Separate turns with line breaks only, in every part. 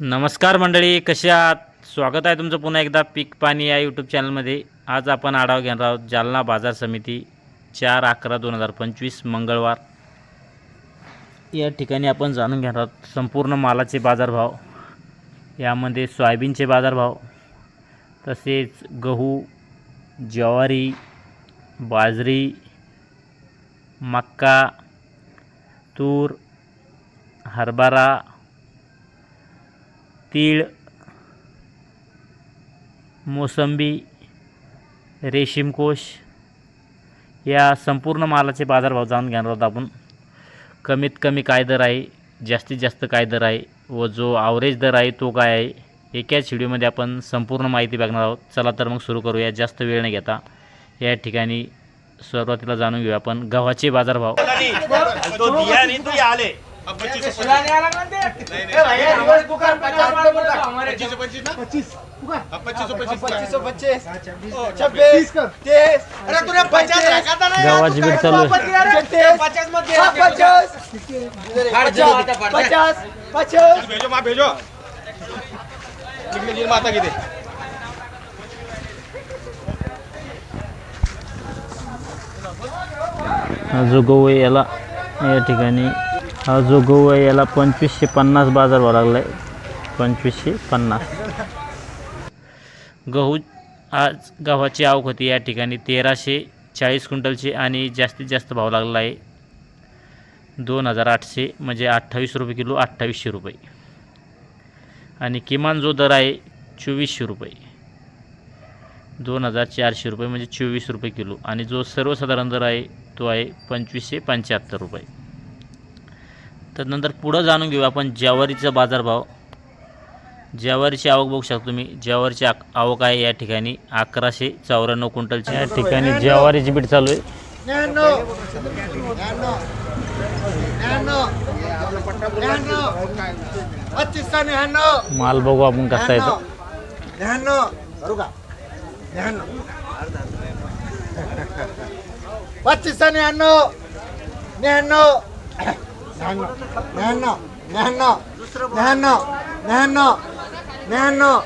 नमस्कार मंडळी कसे आहात? स्वागत आहे तुमचं पुन्हा एकदा पीक पाणी या यूट्यूब चॅनलमध्ये आज आपण आढावा घेणार आहोत जालना बाजार समिती चार अकरा दोन हजार पंचवीस मंगळवार. या ठिकाणी आपण जाणून घेणार आहोत संपूर्ण मालाचे बाजारभाव. यामध्ये सोयाबीनचे बाजारभाव तसेच गहू ज्वारी बाजरी मक्का तूर हरभरा तीळ मोसंबी रेशीमकोश या संपूर्ण मालाचे बाजारभाव जाणून घेणार आहोत आपण. कमीत कमी काय दर आहे? जास्तीत जास्त काय दर आहे? व जो आवरेज दर आहे तो काय आहे? एकाच व्हिडिओमध्ये आपण संपूर्ण माहिती बघणार आहोत. चला तर मग सुरू करूया. जास्त वेळ न घेता या ठिकाणी सुरुवातीला जाणून घेऊया आपण. गव्हाचे बाजारभाव.
पच्चीस
पच्चीस. तेईस
अरे तुला पचास रखा पचास.
पचास पचास. पचास. पचास.
भेजो माँ भेजो. माता की दे
जो गहू याला या ठिकाणी हा जो गहू आहे याला पंचवीसशे पन्नास बाजार भाव लागला. आहे पंचवीसशे पन्नास. गहू आज गव्हाची आवक होती. या ठिकाणी तेराशे चाळीस क्विंटलची आणि जास्तीत जास्त भाव लागला आहे. दोन हजार आठशे म्हणजे अठ्ठावीस रुपये किलो अठ्ठावीसशे रुपये. आणि किमान जो दर आहे चोवीसशे रुपये. दोन हजार चारशे रुपये म्हणजे चोवीस रुपये किलो. आणि जो सर्वसाधारण दर आहे तो आहे पंचवीसशे पंच्याहत्तर रुपये. तर नंतर पुढं जाणून घेऊ आपण ज्वारीचा बाजारभाव. ज्वारीची आवक बघू शकतो तुम्ही. ज्वारीची आक आवक आहे या ठिकाणी. अकराशे चौऱ्याण्णव क्विंटलची. या ठिकाणी ज्वारीची बीट चालू आहे.
नॅनो नॅनो नॅनो पच्चीस नॅनो
माल बघू आपण कसा आहे तो.
नॅनो करू का नॅनो पच्चीस न्याण्णव न्याण्णव न्याण्णव न्याण्णव न्याण्णव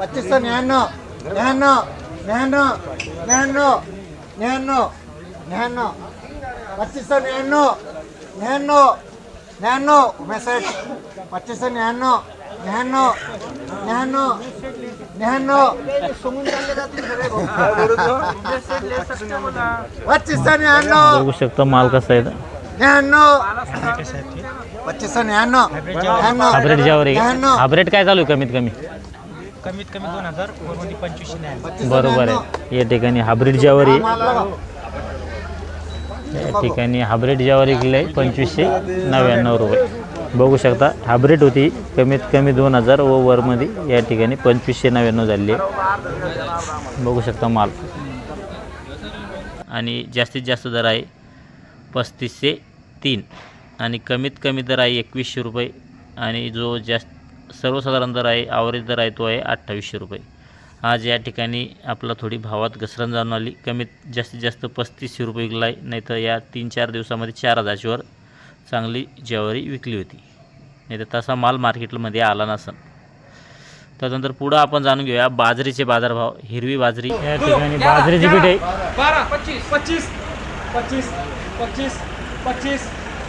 पच्चीस सौ न्याण्णव न्याण्णव न्याण्णव न्याण्णव न्याण्णव न्याण्णव पच्चीस सौ न्याण्णव न्याण्णव न्याण्णव मैसेज पच्चीस सौ न्याण्णव न्याण्णव न्याण्णव न्याण्णव पच्चीस सौ न्याण्णव
बघू शकता माल कसा आहे
पच्चीस नॅनो
हायब्रिड काय चालू आहे कमीत कमी?
कमीत कमी दोन हजार वरमध्ये पंचवीसशे
बरोबर आहे. या ठिकाणी हायब्रिड ज्वारी आहे. या ठिकाणी हायब्रिड ज्वारी किलो आहे पंचवीसशे नव्याण्णव रुपये. बघू शकता हायब्रिड होती कमीत कमी दोन हजार व वरमध्ये या ठिकाणी पंचवीसशे नव्याण्णव झाली आहे. बघू शकता माल. आणि जास्तीत जास्त दर आहे पस्तीसशे तीन. आणि कमीत कमी दर आहे एकवीसशे रुपये. आणि जो जास्त सर्वसाधारण दर आहे ॲव्हरेज दर आहे तो आहे अठ्ठावीसशे रुपये. आज या ठिकाणी आपला थोडी भावात घसरण जाणून आली. कमीत जास्तीत जास्त पस्तीसशे रुपये विकला आहे नाहीतर या तीन चार दिवसामध्ये चार हजारच्या वर चांगली ज्वारी विकली होती. नाही तर तसा माल मार्केटमध्ये आला नसन. त्यानंतर पुढं आपण जाणून घेऊया बाजरीचे बाजारभाव. हिरवी बाजरी. या ठिकाणी बाजरीची पीठ. आहे
बारा पच्चीस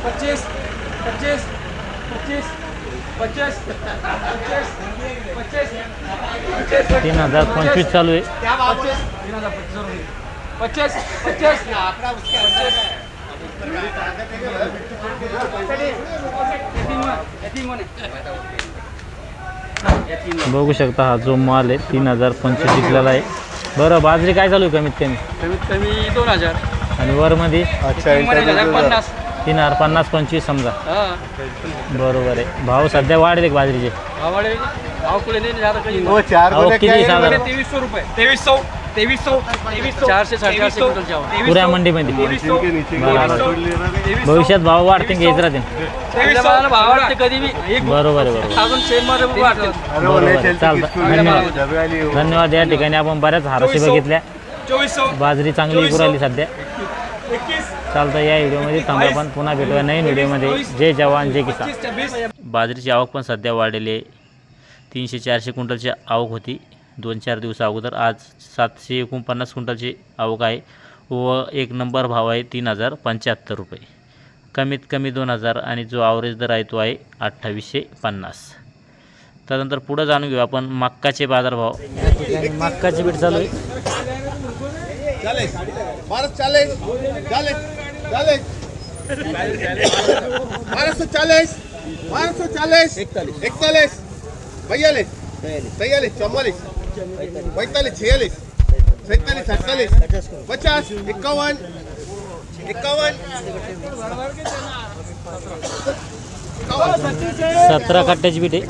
पच्चीस पच्चीस पच्चीस पच्चीस पच्चीस पच्चीस पच्चीस पच्चीस पच्चीस पच्चीस
तीन हजार पंचवीस चालू आहे.
पच्चीस तीन हजार पच्चीस रुपये. पच्चीस पच्चीस
बघू शकता हा जो माल आहे तीन हजार पंचवीस विकलेला आहे. बरं बाजरी काय चालू आहे कमीत कमी?
कमीत कमी दोन हजार.
आणि वरमध्ये
पन्नास.
तीन हजार पन्नास पंचवीस समजा.
हा.
बरोबर आहे. भाव सध्या वाढले का बाजरीचे?
नाही.
चार
अहो, किती
क्या है?
साधारण?
तेवीस सौ रुपये. तेवीस सौ तेवीस सौ तेवीस सौ चारशे साडेचारशे क्विंटलच्या आवाज.
पुऱ्या मंडीमध्ये. बरोबर. भविष्यात भाव वाढतील राहतील
वाढते कधी बी.
बरोबर आहे बरोबर
अजून सेममध्ये वाढते
अरे
बरोबर
वो ले
आहे.
चलते
चालतं.
किसको ले
धन्यवाद.
जाओ, जब वाली हो.
धन्यवाद. या ठिकाणी आपण बऱ्याच हाराशी. बघितल्या.
चोवीस सौ
बाजरी चांगली राहिली सध्या. चालतं या व्हिडिओमध्ये थांबा पण. पुन्हा भेटूया नवीन व्हिडिओमध्ये. जय जवान जय किसान. बाजरीची आवक पण सध्या वाढलेली आहे. तीनशे चारशे क्विंटलची आवक होती. दोन चार दिवसा अगोदर आज सातशे एकोणपन्नास क्विंटलची आवक आहे व एक नंबर भाव आहे तीन हजार पंच्याहत्तर रुपये. कमीत कमी दोन हजार आणि जो आवरेज दर आहे तो आहे अठ्ठावीसशे पन्नास. त्यानंतर पुढं जाणून घेऊ आपण मक्काचे बाजारभाव. या मक्काची बीट चालू आहे.
चालीस बारह चालीस चालीस चालीस बारह सौ चालीस बारह सौ चालीस इकतालीस इकतालीस बयालीस. तैयालीस चौवालीस. पैंतालीस. छियालीस. सैतालीस. अड़तालीस पचास. इक्यावन इक्यावन
सतरा कट्ट्याची बीट आहे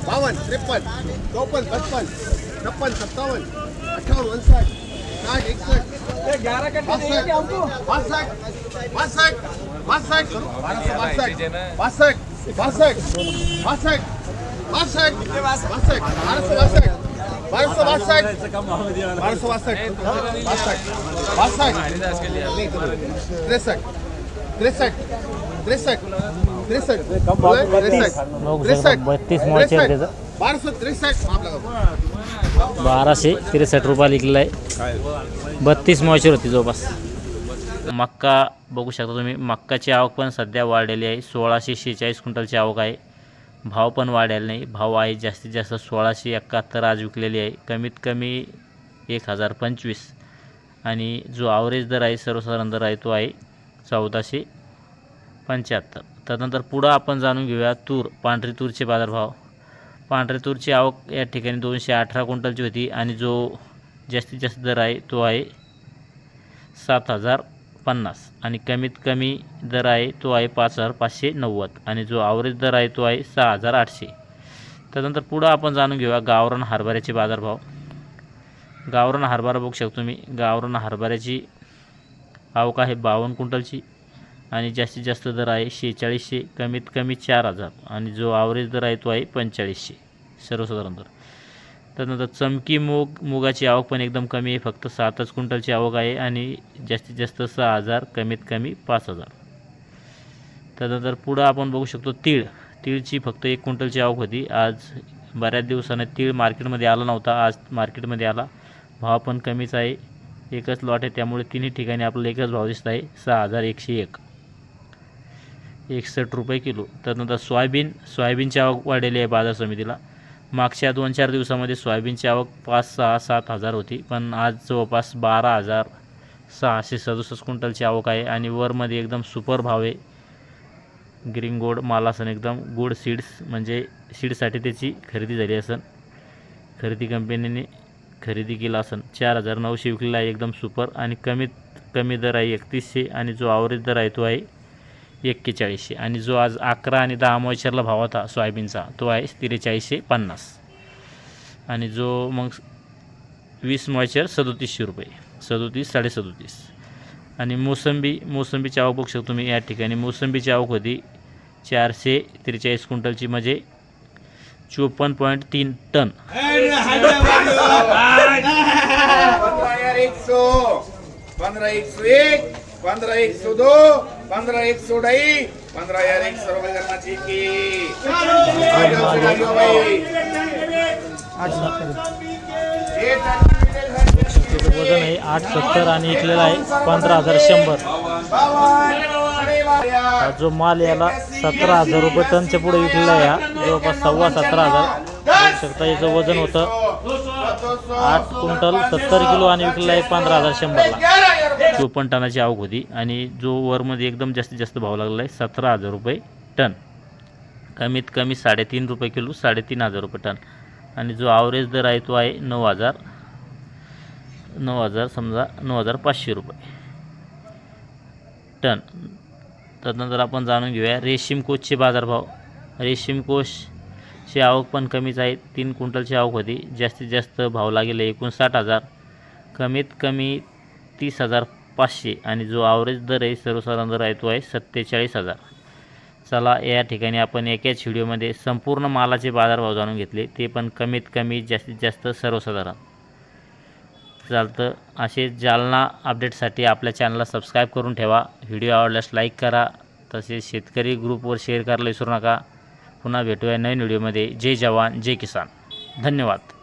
बावन्न त्रेपन्न चौपन्न पचपन्न छप्पन सत्तावन्न अठ्ठावन्न वनसाठ साठ
एकसठ पासष्ट बत्तीस. बाराशे त्रेसष्ट रुपयाला विकलेला आहे. बत्तीस मॉचर होती जवळपास. मक्का बघू शकता तुम्ही. मक्काची आवक पण सध्या वाढलेली आहे. सोळाशे शेहेचाळीस क्विंटलची आवक आहे. भाव पण वाढलेला नाही. भाव आहे जास्तीत जास्त सोळाशे एकाहत्तर आज विकलेली आहे. कमीत कमी एक हजार पंचवीस. आणि जो ॲव्हरेज दर आहे सर्वसाधारण दर आहे तो आहे चौदाशे पंच्याहत्तर. त्यानंतर पुढं आपण जाणून घेऊया तूर पांढरी तूरचे बाजारभाव. पांढऱ्या तूरची आवक या ठिकाणी दोनशे अठरा क्विंटलची होती आणि जो जास्तीत जास्त दर आहे तो आहे सात हजार पन्नास. आणि कमीत कमी दर आहे तो आहे पाच हजार पाचशे नव्वद. आणि जो आवरेज दर आहे तो आहे सहा हजार आठशे. त्यानंतर पुढं आपण जाणून घेऊया गावरान हरभऱ्याचे बाजारभाव. गावरान हरभरा बघू शकतो मी गावरान हरभऱ्याची आवक आहे बावन्न क्विंटलची. आणि जास्तीत जास्त दर आहे शेहेचाळीसशे कमीत कमी चार हजार. आणि जो आवरेज दर आहे तो आहे पंचेचाळीसशे सर्वसाधारण दर. त्यानंतर चमकी मूग मुगाची आवक पण एकदम कमी आहे. फक्त सातच क्विंटलची आवक आहे आणि जास्तीत जास्त सहा हजार कमीत कमी पाच हजार. त्यानंतर पुढं आपण बघू शकतो तीळ. तीळची फक्त एक क्विंटलची आवक होती. आज बऱ्याच दिवसाने तीळ मार्केटमध्ये आला नव्हता. आज मार्केटमध्ये आला. भाव पण कमीच आहे. एकच लॉट आहे. त्यामुळे तिन्ही ठिकाणी आपल्याला एकच भाव दिसत आहे. सहा हजार एकशे एक. एकसष्ट रुपये किलो. त्यानंतर सोयाबीन सोयाबीनची आवक वाढलेली आहे बाजार समितीला. मागच्या दोन चार दिवसामध्ये सोयाबीनची आवक पाच सहा सात हजार होती पण आज जवळपास बारा हजार सहाशे सदुसष्ट क्विंटलची आवक आहे आणि वरमध्ये एकदम सुपर भाव आहे. ग्रीन गोड माल असन एकदम गुड सीड्स म्हणजे सीडसाठी त्याची खरेदी झाली असन. खरेदी कंपनीने खरेदी केला असन. चार हजार नऊशे विकलेला आहे एकदम सुपर आणि कमीत कमी दर आहे एकतीसशे आणि जो आवरेज दर आहे तो आहे एक्केचाळीसशे. आणि जो आज अकरा आणि दहा मॉइचरला भाव होता सोयाबीनचा तो आहे त्रेचाळीसशे पन्नास. आणि जो मग वीस मॉइचर सदोतीसशे रुपये. सदोतीस साडेसदोतीस आणि मोसंबी मोसंबीची आवक बघू शकतो तुम्ही या ठिकाणी. मोसंबीची आवक होती चारशे त्रेचाळीस क्विंटलची म्हणजे चोपन्न पॉईंट तीन टन.
पंधरा एक एक सौ एक दोन पंधरा एक सोडाई. पंधरा यार एक सर्व रुपये
वजन आहे आठ सत्तर आणि विकलेला आहे पंधरा हजार शंभर जो माल याला सतरा हजार रुपये टनच्या पुढे विकलेला आहे हा. जवळपास सव्वा सतरा हजार. शकता याचं वजन होतं. आठ क्विंटल सत्तर किलो आणि विकलेला आहे पंधरा हजार शंभरला. चोपन्न टनाची आवक होती. आणि जो वरमध्ये एकदम जास्तीत जास्त भाव लागला आहे सतरा हजार रुपये टन. कमीत कमी साडेतीन रुपये किलो साडेतीन हजार रुपये टन. आणि जो आवरेज दर आहे तो आहे नऊ हजार नऊ हजार समजा नऊ हजार पाचशे रुपये टन. त्यानंतर आपण जाणून घेऊया रेशीम कोचचे बाजारभाव. रेशीम कोषची आवक पण कमीच आहे. तीन क्विंटलची आवक होती. जास्तीत जास्त भाव लागेल एकोणसाठ हजार. कमीत कमी तीस हजार पाचशे आणि जो ॲव्हरेज दर आहे सर्वसाधारण दर आहे तो आहे सत्तेचाळीस हजार. चला या ठिकाणी आपण एकाच व्हिडिओमध्ये संपूर्ण मालाचे बाजारभाव जाणून घेतले. ते पण कमीत कमी जास्तीत जास्त सर्वसाधारण. चालतं असे जालना अपडेटसाठी आपल्या चॅनलला सबस्क्राईब करून ठेवा. व्हिडिओ आवडल्यास लाईक करा. तसेच शेतकरी ग्रुपवर शेअर करायला विसरू नका. पुन्हा भेटूया नवीन व्हिडिओमध्ये. जय जवान जय किसान. धन्यवाद.